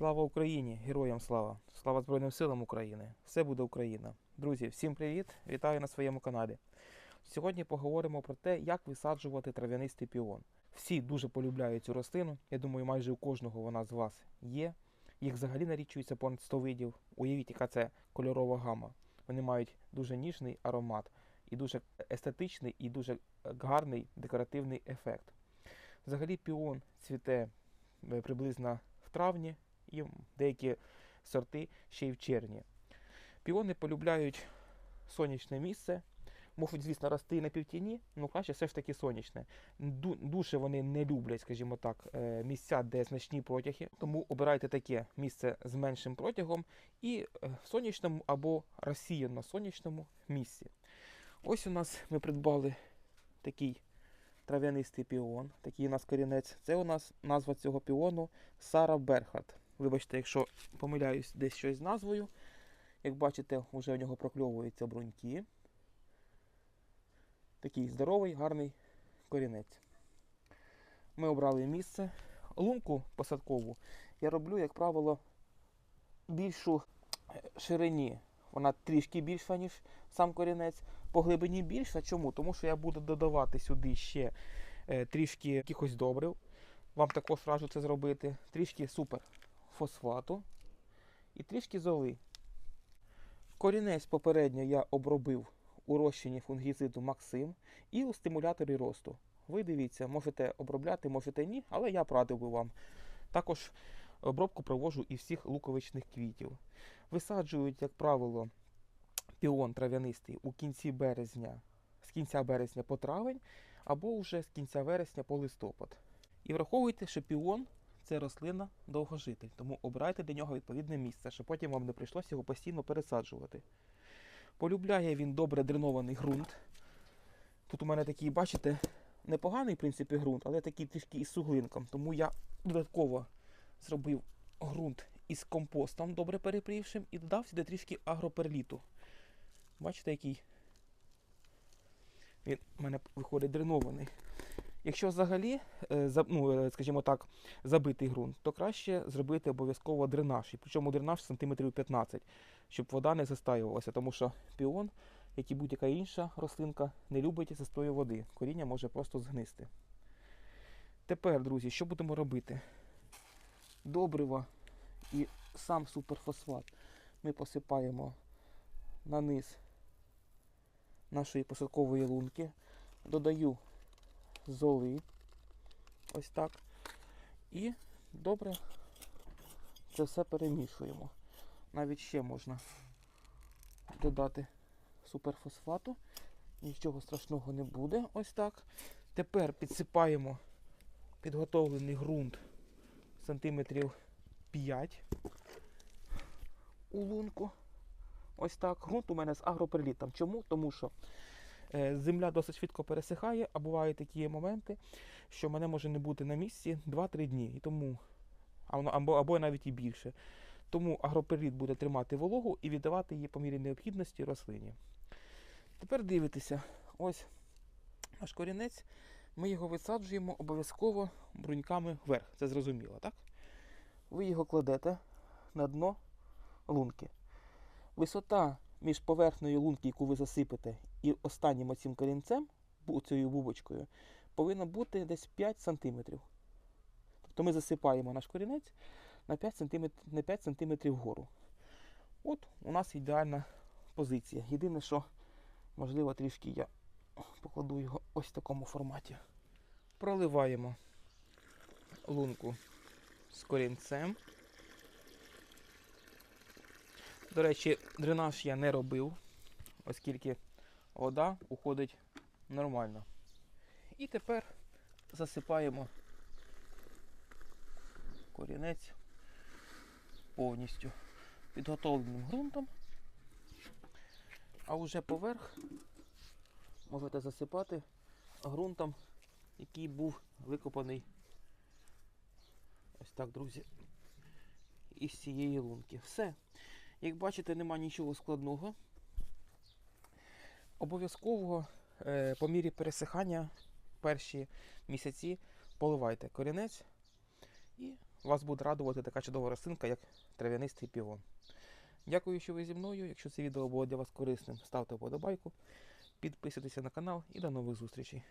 Слава Україні! Героям слава! Слава Збройним силам України! Все буде Україна! Друзі, всім привіт! Вітаю на своєму каналі. Сьогодні поговоримо про те, як висаджувати трав'янистий піон. Всі дуже полюбляють цю рослину. Я думаю, майже у кожного вона з вас є. Їх взагалі налічується понад 100 видів. Уявіть, яка це кольорова гама. Вони мають дуже ніжний аромат і дуже естетичний і дуже гарний декоративний ефект. Взагалі піон цвіте е, приблизно в травні і деякі сорти ще й в червні. Піони полюбляють сонячне місце. Можуть, звісно, рости на півтіні, але краще все ж таки сонячне. Ду- Дуже вони не люблять, скажімо так, е, місця, де значні протяги. Тому обирайте таке місце з меншим протягом і е, в сонячному або розсіяно сонячному місці. Ось у нас ми придбали такий трав'янистий піон, такий у нас корінець. Це у нас назва цього піону Сара Берхард. Вибачте, якщо помиляюсь десь щось з назвою. Як бачите, вже у нього прокльовуються бруньки. Такий здоровий, гарний корінець. Ми обрали місце. Лунку посадкову я роблю, як правило, більшу е, ширині. Вона трішки більша, ніж сам корінець. По глибині більша. Чому? Тому що я буду додавати сюди ще е, трішки якихось добрив. Вам також раджу це зробити. Трішки супер фосфату і трішки золи. Корінець попередньо я обробив у розчині фунгіциду Максим і у стимуляторі росту. Ви дивіться, можете обробляти, можете ні, але я б радив би вам. Також обробку проводжу і всіх луковичних квітів. Висаджують, як правило, піон трав'янистий у кінці березня, з кінця березня по травень, або вже з кінця вересня по листопад. І враховуйте, що піон це рослина довгожитель, тому обирайте для нього відповідне місце, щоб потім вам не прийшлося його постійно пересаджувати. Полюбляє він добре дренований ґрунт. Тут у мене такий, бачите, непоганий в принципі ґрунт, але такий трішки із суглинком. Тому я додатково зробив ґрунт із компостом, добре перепрівшим, і додав сюди трішки агроперліту. Бачите, який він у мене виходить дренований. Якщо взагалі, е, ну, е, скажімо так, забитий ґрунт, то краще зробити обов'язково дренаж. Причому дренаж сантиметрів 15, щоб вода не застаювалася, тому що піон, як і будь-яка інша рослинка, не любить застою води. Коріння може просто згнисти. Тепер, друзі, що будемо робити? Добрива і сам суперфосфат ми посипаємо на низ нашої посадкової лунки. Додаю золи. Ось так. І добре це все перемішуємо. Навіть ще можна додати суперфосфату. Нічого страшного не буде. Ось так. Тепер підсипаємо підготовлений ґрунт сантиметрів 5 у лунку. Ось так. Ґрунт у мене з агроперлітом. Чому? Тому що земля досить швидко пересихає, а бувають такі моменти, що мене може не бути на місці 2-3 дні. І тому, або, або навіть і більше. Тому агроперліт буде тримати вологу і віддавати її по мірі необхідності рослині. Тепер дивитеся, ось наш корінець. Ми його висаджуємо обов'язково бруньками вверх. Це зрозуміло, так? Ви його кладете на дно лунки. Висота між поверхнею лунки, яку ви засипете, і останнім оцим корінцем, цією бубочкою, повинна бути десь 5 см. Тобто ми засипаємо наш корінець на 5 см, на 5 см вгору. От у нас ідеальна позиція. Єдине, що, можливо, трішки я покладу його ось в такому форматі. Проливаємо лунку з корінцем. До речі, дренаж я не робив, оскільки вода уходить нормально. І тепер засипаємо корінець повністю підготовленим ґрунтом. А вже поверх можете засипати ґрунтом, який був викопаний ось так, друзі, із цієї лунки. Все. Як бачите, нема нічого складного. Обов'язково е, по мірі пересихання перші місяці поливайте корінець і вас буде радувати така чудова рослинка, як трав'янистий піон. Дякую, що ви зі мною. Якщо це відео було для вас корисним, ставте вподобайку, підписуйтесь на канал і до нових зустрічей.